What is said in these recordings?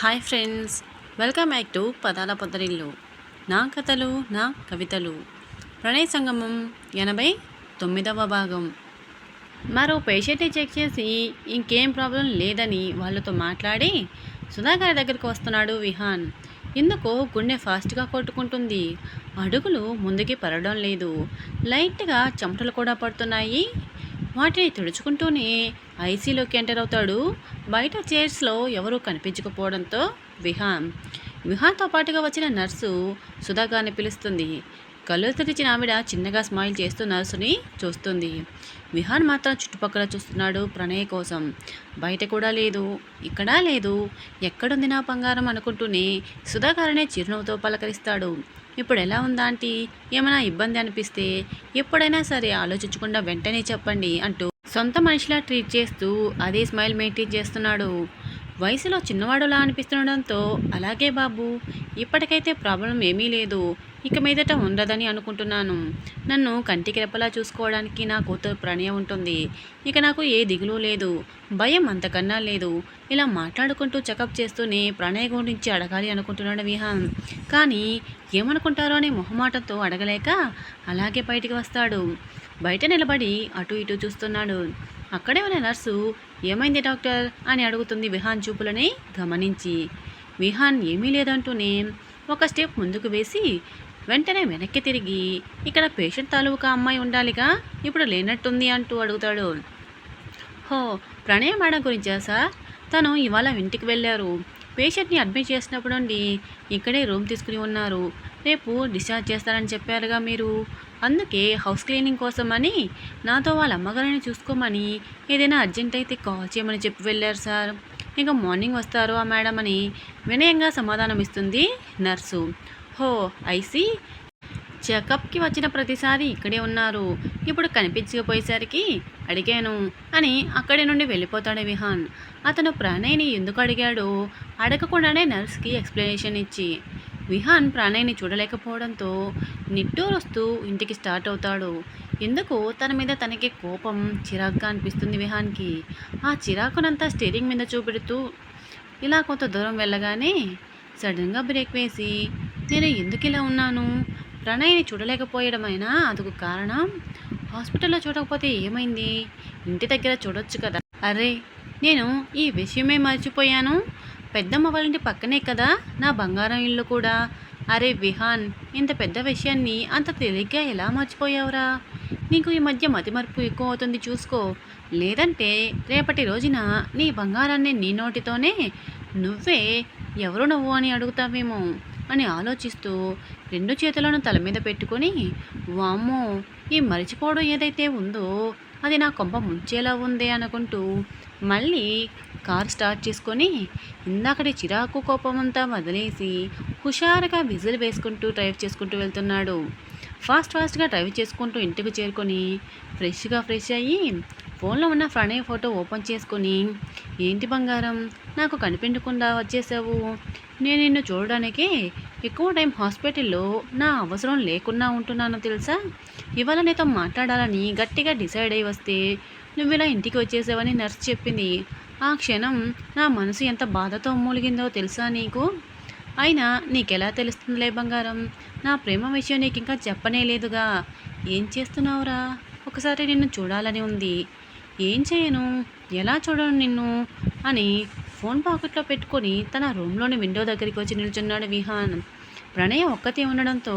Hi friends welcome back to పదాల పొద్దరిల్లు నా కథలు నా కవితలు. ప్రణయ సంగమం ఎనభై తొమ్మిదవ భాగం. మరో పేషెంట్ని చెక్ చేసి ఇంకేం ప్రాబ్లం లేదని వాళ్ళతో మాట్లాడి సుధాకర్ దగ్గరికి వస్తున్నాడు విహాన్. ఎందుకో గుండె ఫాస్ట్గా కొట్టుకుంటుంది. అడుగులు ముందుకి పడడం లేదు. లైట్గా చెమటలు కూడా పడుతున్నాయి. వాటిని తుడుచుకుంటూనే ఐసీలోకి ఎంటర్ అవుతాడు. బయట చైర్స్లో ఎవరూ కనిపించకపోవడంతో విహాన్ విహాన్తో పాటుగా వచ్చిన నర్సు సుధాగారిని పిలుస్తుంది. కళ్ళు తెరిచిన ఆవిడ చిన్నగా స్మైల్ చేస్తూ నర్సుని చూస్తుంది. విహాన్ మాత్రం చుట్టుపక్కల చూస్తున్నాడు ప్రణయ్ కోసం. బయట కూడా లేదు ఇక్కడా లేదు ఎక్కడుంది నా బంగారం అనుకుంటూనే సుధాగారనే చిరునవ్వుతో పలకరిస్తాడు. ఇప్పుడు ఎలా ఉందా ఆంటీ? ఏమైనా ఇబ్బంది అనిపిస్తే ఎప్పుడైనా సరే ఆలోచించకుండా వెంటనే చెప్పండి అంటూ సొంత మనిషిలా ట్రీట్ చేస్తూ అదే స్మైల్ మెయింటైన్ చేస్తున్నాడు. వయసులో చిన్నవాడులా అనిపిస్తుండడంతో అలాగే బాబు ఇప్పటికైతే ప్రాబ్లం ఏమీ లేదు. ఇక మీదట ఉండదని అనుకుంటున్నాను. నన్ను కంటికి రెప్పలా చూసుకోవడానికి నా కూతురు ప్రణయ ఉంటుంది. ఇక నాకు ఏ దిగులు లేదు. భయం అంతకన్నా లేదు. ఇలా మాట్లాడుకుంటూ చెకప్ చేస్తూనే ప్రణయ గురించి అడగాలి అనుకుంటున్నాడు విహాన్. కానీ ఏమనుకుంటారో అనే మొహమాటంతో అడగలేక అలాగే బయటికి వస్తాడు. బయట నిలబడి అటు ఇటు చూస్తున్నాడు. అక్కడే ఉన్న నర్సు ఏమైంది డాక్టర్? అని అడుగుతుంది విహాన్ చూపులని గమనించి. విహాన్ ఏమీ లేదంటూనే. ఒక స్టెప్ ముందుకు వేసి వెంటనే వెనక్కి తిరిగి ఇక్కడ పేషెంట్ తాలూకా అమ్మాయి ఉండాలిగా? ఇప్పుడు లేనట్టుంది అంటూ అడుగుతాడు. హో ప్రణయ మేడం గురించా సార్? తను ఇవాళ ఇంటికి వెళ్ళారు. పేషెంట్ని అడ్మిట్ చేసినప్పుడు నుండి ఇక్కడే రూమ్ తీసుకుని ఉన్నారు. రేపు డిశ్చార్జ్ చేస్తారని చెప్పారుగా మీరు. అందుకే హౌస్ క్లీనింగ్ కోసమని నాతో వాళ్ళ అమ్మగారిని చూసుకోమని ఏదైనా అర్జెంట్ అయితే కాల్ చేయమని చెప్పి వెళ్ళారు సార్. ఇంకా మార్నింగ్ వస్తారు ఆ మేడం అని వినయంగా సమాధానం ఇస్తుంది నర్సు. హో ఐసి చెకప్కి వచ్చిన ప్రతిసారి ఇక్కడే ఉన్నారు. ఇప్పుడు కనిపించకపోయేసరికి అడిగాను అని అక్కడి నుండి వెళ్ళిపోతాడు విహాన్. అతను ప్రణయ్ని ఎందుకు అడిగాడో అడగకుండానే నర్స్కి ఎక్స్ప్లెనేషన్ ఇచ్చి విహాన్ ప్రాణయ్యని చూడలేకపోవడంతో నిట్టూరొస్తూ ఇంటికి స్టార్ట్ అవుతాడు. ఎందుకు తన మీద తనకి కోపం చిరాగ్గా అనిపిస్తుంది విహాన్కి. ఆ చిరాకునంతా స్టీరింగ్ మీద చూపెడుతూ ఇలా కొంత దూరం వెళ్ళగానే సడన్గా బ్రేక్ వేసి నేను ఎందుకు ఇలా ఉన్నాను? ప్రణయ్ని చూడలేకపోయడమైనా? అందుకు కారణం? హాస్పిటల్లో చూడకపోతే ఏమైంది? ఇంటి దగ్గర చూడొచ్చు కదా? అరే నేను ఈ విషయమే మర్చిపోయాను. పెద్దమ్మ వాళ్ళ ఇంటి పక్కనే కదా? నా బంగారం ఇల్లు కూడా. అరే విహాన్ ఇంత పెద్ద విషయాన్ని అంత తేలిగ్గా ఎలా మర్చిపోయావురా? నీకు ఈ మధ్య మతిమరుపు ఎక్కువ అవుతుంది చూసుకో. లేదంటే రేపటి రోజున నీ బంగారాన్ని నీ నోటితోనే నువ్వే ఎవరు నువ్వు అని అడుగుతావేమో అని ఆలోచిస్తూ రెండు చేతులను తల మీద పెట్టుకొని వామ్మో ఈ మరిచిపోవడం ఏదైతే ఉందో అది నా కొంప ముంచేలా ఉంది అనుకుంటూ మళ్ళీ కార్ స్టార్ట్ చేసుకొని ఇందాకటి చిరాకు కోపమంతా వదిలేసి హుషారుగా విజిల్ వేసుకుంటూ డ్రైవ్ చేసుకుంటూ వెళ్తున్నాడు. ఫాస్ట్ ఫాస్ట్గా డ్రైవ్ చేసుకుంటూ ఇంటికి చేరుకొని ఫ్రెష్గా ఫ్రెష్ అయ్యి ఫోన్లో ఉన్న ప్రణయ్ ఫోటో ఓపెన్ చేసుకొని ఏంటి బంగారం నాకు కనిపించకుండా వచ్చేసావు. నేను నిన్ను చూడడానికి ఎక్కువ టైం హాస్పిటల్లో నా అవసరం లేకున్నా ఉంటున్నాను తెలుసా? ఇవాళ నీతో మాట్లాడాలని గట్టిగా డిసైడ్ అయి వస్తే నువ్వు ఇలా ఇంటికి వచ్చేసావని నర్స్ చెప్పింది. ఆ క్షణం నా మనసు ఎంత బాధతో మూలిగిందో తెలుసా నీకు? అయినా నీకెలా తెలుస్తుందిలే బంగారం? నా ప్రేమ విషయం నీకు ఇంకా చెప్పనే లేదుగా. ఏం చేస్తున్నావురా? ఒకసారి నిన్ను చూడాలని ఉంది. ఏం చేయను? ఎలా చూడను నిన్ను? అని ఫోన్ పాకెట్లో పెట్టుకొని తన రూమ్లోని విండో దగ్గరికి వచ్చి నిల్చున్నాడు విహాన్. ప్రణయ్ ఒక్కతే ఉండడంతో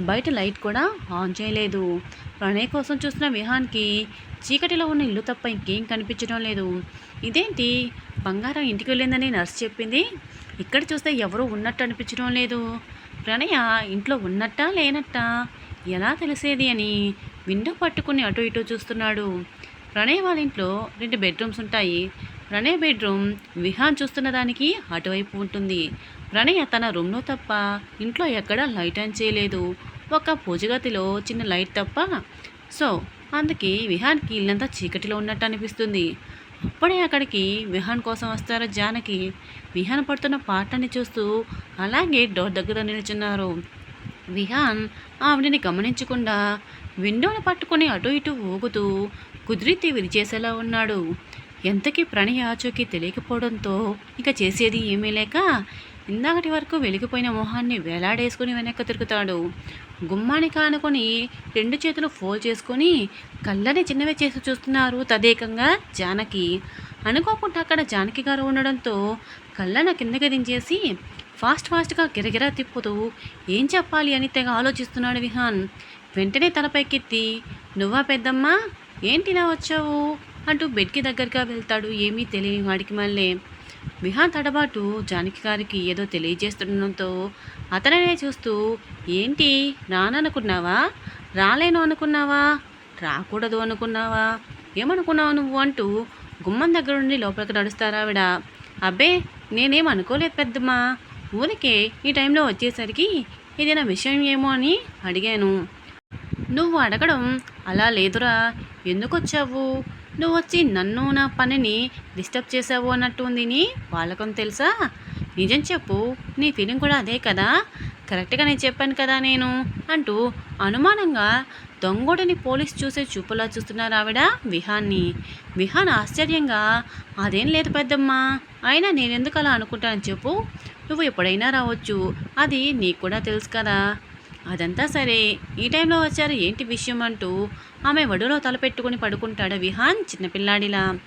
బయట లైట్ కూడా ఆన్ చేయలేదు. ప్రణయ్ కోసం చూసిన విహాన్కి చీకటిలో ఉన్న ఇల్లు తప్ప ఇంకేం కనిపించడం లేదు. ఇదేంటి? బంగారం ఇంటికి వెళ్ళిందని నర్స్ చెప్పింది? ఇక్కడ చూస్తే ఎవరూ ఉన్నట్టు అనిపించడం లేదు. ప్రణయ ఇంట్లో ఉన్నట్టా లేనట్టా? ఎలా తెలిసేది అని విండో పట్టుకుని అటు ఇటు చూస్తున్నాడు. ప్రణయ్ వాళ్ళ ఇంట్లో రెండు బెడ్రూమ్స్ ఉంటాయి. ప్రణయ్ బెడ్రూమ్ విహాన్ చూస్తున్న దానికి అటువైపు ఉంటుంది. ప్రణయ్ తన రూమ్లో తప్ప ఇంట్లో ఎక్కడా లైట్ ఆన్ చేయలేదు. ఒక పూజగతిలో చిన్న లైట్ తప్ప. సో అందుకే విహాన్కి ఇల్లంతా చీకటిలో ఉన్నట్టు అనిపిస్తుంది. అప్పుడే అక్కడికి విహాన్ కోసం వస్తారు జానకి. విహాన్ పడుతున్న పాటని చూస్తూ అలాగే డోర్ దగ్గర నిల్చున్నారు. విహాన్ ఆవిడని గమనించకుండా విండోని పట్టుకొని అటు ఇటు ఊగుతూ కుదిరితే విరిచేసేలా ఉన్నాడు. ఎంతకీ ప్రణయ ఆచూకీ తెలియకపోవడంతో ఇక చేసేది ఏమీ లేక ఇందాకటి వరకు వెలిగిపోయిన మొహాన్ని వేలాడేసుకుని వెనక్కి తిరుగుతాడు. గుమ్మానికి ఆనుకొని రెండు చేతులు ఫోల్ చేసుకొని కళ్ళని చిన్నవి చేసి చూస్తున్నారు తదేకంగా జానకి. అనుకోకుండా అక్కడ జానకి గారు ఉండడంతో కళ్ళను కిందకి దించేసి ఫాస్ట్ ఫాస్ట్గా గిరగిరా తిప్పుతూ ఏం చెప్పాలి? అని తెగ ఆలోచిస్తున్నాడు విహాన్. వెంటనే తలపైకెత్తి నువ్వా పెద్దమ్మా ఏంటి నా వచ్చావు? అంటూ బెడ్కి దగ్గరగా వెళ్తాడు. ఏమీ తెలియని వాడికి మళ్ళీ విహాన్ తడబాటు జానకి గారికి ఏదో తెలియజేస్తుండడంతో అతననే చూస్తూ ఏంటి? రాననుకున్నావా? రాలేను అనుకున్నావా? రాకూడదు అనుకున్నావా? ఏమనుకున్నావు నువ్వు? అంటూ గుమ్మం దగ్గర నుండి లోపలికి నడుస్తారా ఆవిడ. అబ్బే నేనేం అనుకోలేదు పెద్దమ్మా. ఊరికే ఈ టైంలో వచ్చేసరికి ఏదైనా విషయం ఏమో అని అడిగాను. నువ్వు అడగడం అలా లేదురా. ఎందుకు వచ్చావు? నువ్వు వచ్చి నన్ను నా పనిని డిస్టర్బ్ చేసావు అన్నట్టు ఉంది నీ వాళ్ళకం తెలుసా? నిజం చెప్పు నీ ఫీలింగ్ కూడా అదే కదా? కరెక్ట్గా నేను చెప్పాను కదా నేను అంటూ అనుమానంగా దొంగోడిని పోలీస్ చూసే చూపులా చూస్తున్నారు ఆవిడ విహాన్ని. విహాన్ ఆశ్చర్యంగా అదేం లేదు పెద్దమ్మా అయినా నేనెందుకు అలా అనుకుంటాను చెప్పు. నువ్వు ఎప్పుడైనా రావచ్చు అది నీకు కూడా తెలుసు కదా. అదంతా సరే ఈ టైంలో వచ్చారు ఏంటి విషయం అంటూ ఆమె వడులో తలపెట్టుకుని పడుకుంటాడు విహాన్ చిన్నపిల్లాడిలా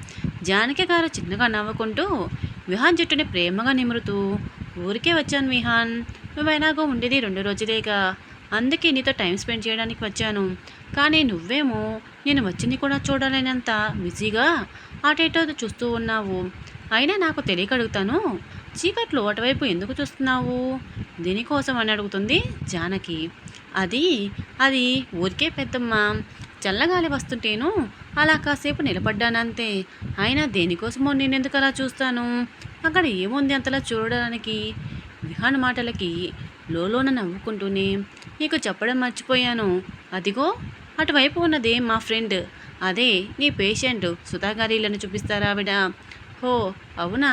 జానకి గారు చిన్నగా నవ్వుకుంటూ విహాన్ జుట్టుని ప్రేమగా నిమురుతూ ఊరికే వచ్చాను విహాన్. నువ్వైనాగో ఉండేది రెండు రోజులేగా. అందుకే నీతో టైం స్పెండ్ చేయడానికి వచ్చాను. కానీ నువ్వేమో నేను వచ్చింది కూడా చూడలేనంత బిజీగా అటేటో చూస్తూ ఉన్నావు. అయినా నాకు తెలియక అడుగుతాను చీకట్లో అటువైపు ఎందుకు చూస్తున్నావు? దీనికోసం అని అడుగుతుంది జానకి. అది అది ఊరికే పెద్దమ్మ. చల్లగాలి వస్తుంటేను అలా కాసేపు నిలబడ్డానంతే. అయినా దేనికోసమో నేను ఎందుకు అలా చూస్తాను? అక్కడ ఏముంది అంతలా చూడడానికి? విహాన్ మాటలకి లోలోన నవ్వుకుంటూనే నీకు చెప్పడం మర్చిపోయాను. అదిగో అటువైపు ఉన్నదే మా ఫ్రెండ్. అదే నీ పేషెంట్ సుధాగారిలను చూపిస్తారా ఆవిడ. హో అవునా?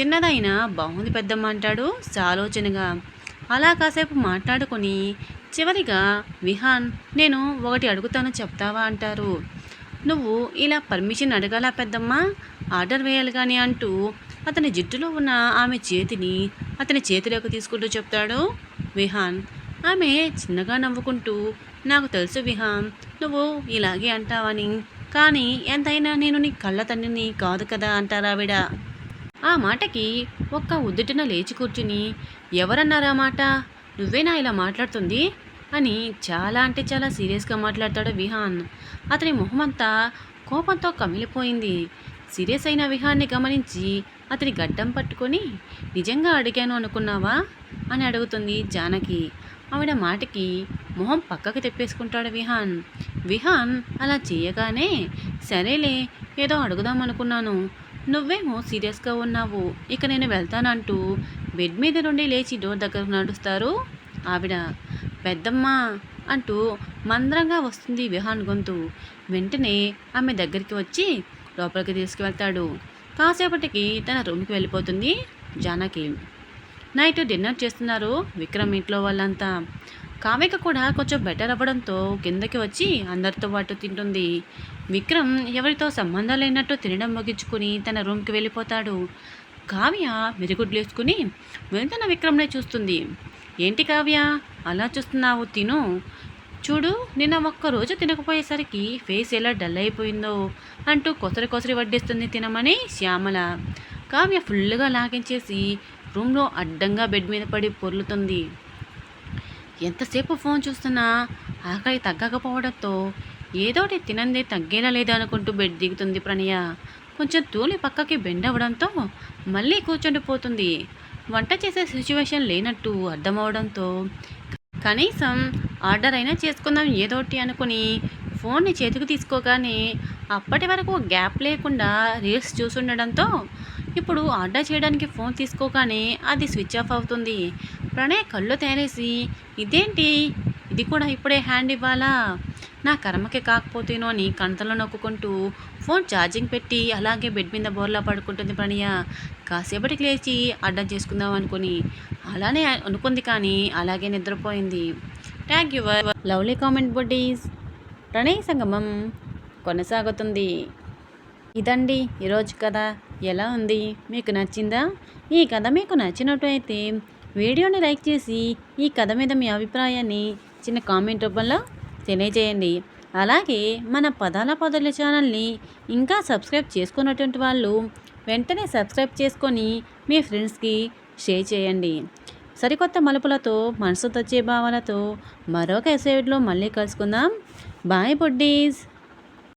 చిన్నదైనా బాగుంది పెద్దమ్మ అంటాడు సాలోచనగా. అలా కాసేపు మాట్లాడుకొని చివరిగా విహాన్ నేను ఒకటి అడుగుతాను చెప్తావా అంటారు. నువ్వు ఇలా పర్మిషన్ అడగాలా పెద్దమ్మా? ఆర్డర్ వేయాలి కానీ అంటూ అతని జుట్టులో ఉన్న ఆమె చేతిని అతని చేతిలోకి తీసుకుంటూ చెప్తాడు విహాన్. ఆమె చిన్నగా నవ్వుకుంటూ నాకు తెలుసు విహాన్ నువ్వు ఇలాగే అంటావని కానీ ఎంతైనా నేను నీ కళ్ళ తండ్రిని కాదు కదా అంటారావిడ ఆ మాటకి ఒక్క ఉద్దుటిన లేచి కూర్చుని ఎవరన్నారా మాట? నువ్వేనా ఇలా మాట్లాడుతుంది? అని చాలా అంటే చాలా సీరియస్గా మాట్లాడతాడు విహాన్. అతని మొహమంతా కోపంతో కమిలిపోయింది. సీరియస్ అయిన విహాన్ని గమనించి అతని గడ్డం పట్టుకొని నిజంగా అడిగాను అనుకున్నావా? అని అడుగుతుంది జానకి. ఆవిడ మాటకి మొహం పక్కకు తెప్పేసుకుంటాడు విహాన్. విహాన్ అలా చేయగానే సరేలే ఏదో అడుగుదాం అనుకున్నాను. నువ్వేమో సీరియస్గా ఉన్నావు. ఇక నేను వెళ్తానంటూ బెడ్ మీద నుండి లేచి డోర్ దగ్గర నడుస్తారు. ఆవిడ పెద్దమ్మ అంటూ మంద్రంగా వస్తుంది విహాన్ గొంతు. వెంటనే ఆమె దగ్గరికి వచ్చి లోపలికి తీసుకువెళ్తాడు. కాసేపటికి తన రూమ్కి వెళ్ళిపోతుంది జానకి. నైట్ డిన్నర్ చేస్తున్నారు విక్రమ్ ఇంట్లో వాళ్ళంతా. కావిక కూడా కొంచెం బెటర్ అవ్వడంతో కిందకి వచ్చి అందరితో పాటు తింటుంది. విక్రమ్ ఎవరితో సంబంధం లేనట్టు తినడం ముగించుకుని తన రూమ్కి వెళ్ళిపోతాడు. కావ్య మెరుగుడ్లేసుకుని వెళ్తున్న విక్రమ్నే చూస్తుంది. ఏంటి కావ్య? అలా చూస్తున్నావు తిను. చూడు నిన్న ఒక్కరోజు తినకపోయేసరికి ఫేస్ ఎలా డల్ అయిపోయిందో అంటూ కొసరి కొసరి వడ్డిస్తుంది తినమని శ్యామల. కావ్య ఫుల్గా లాగించేసి రూమ్లో అడ్డంగా బెడ్ మీద పడి పొర్లుతుంది. ఎంతసేపు ఫోన్ చూస్తున్నా? ఆకలి తగ్గకపోవడంతో ఏదోటి తినందే తగ్గేలా లేదనుకుంటూ బెడ్ దిగుతుంది ప్రణయ. కొంచెం తూలి పక్కకి బెండ్ అవ్వడంతో మళ్ళీ కూర్చుండిపోతుంది. వంట చేసే సిచ్యువేషన్ లేనట్టు అర్థమవడంతో కనీసం ఆర్డర్ అయినా చేసుకుందాం ఏదోటి అనుకుని ఫోన్ని చేతికి తీసుకోగానే అప్పటి వరకు గ్యాప్ లేకుండా రీల్స్ చూసుండడంతో ఇప్పుడు ఆర్డర్ చేయడానికి ఫోన్ తీసుకోగానే అది స్విచ్ ఆఫ్ అవుతుంది. ప్రణయ్ కళ్ళు తేరేసి ఇదేంటి? ఇది కూడా ఇప్పుడే హ్యాండ్ ఇవ్వాలా? నా కర్మకి కాకపోతేనో అని కంతలో నొక్కుంటూ ఫోన్ ఛార్జింగ్ పెట్టి అలాగే బెడ్ మీద బోర్లా పడుకుంటుంది ప్రణయ. కాసేపటికి లేచి అడ్డం చేసుకుందాం అనుకుని అలానే అనుకుంది కానీ అలాగే నిద్రపోయింది. Thank your lovely comment buddies Pranay Sangamam కొనసాగుతుంది. ఇదండి ఈరోజు కథ. ఎలా ఉంది? మీకు నచ్చిందా? ఈ కథ మీకు నచ్చినట్టయితే వీడియోని లైక్ చేసి ఈ కథ మీద మీ అభిప్రాయాన్ని చిన్న కామెంట్ రూపంలో తెలియజేయండి. అలాగే మన పదాల పదాల ఛానల్ని ఇంకా సబ్స్క్రైబ్ చేసుకున్నటువంటి వాళ్ళు వెంటనే సబ్స్క్రైబ్ చేసుకొని మీ ఫ్రెండ్స్కి షేర్ చేయండి. సరికొత్త మలుపులతో మనసు తచ్చే భావాలతో మరొక ఎపిసోడ్లో మళ్ళీ కలుసుకుందాం. Bye buddies.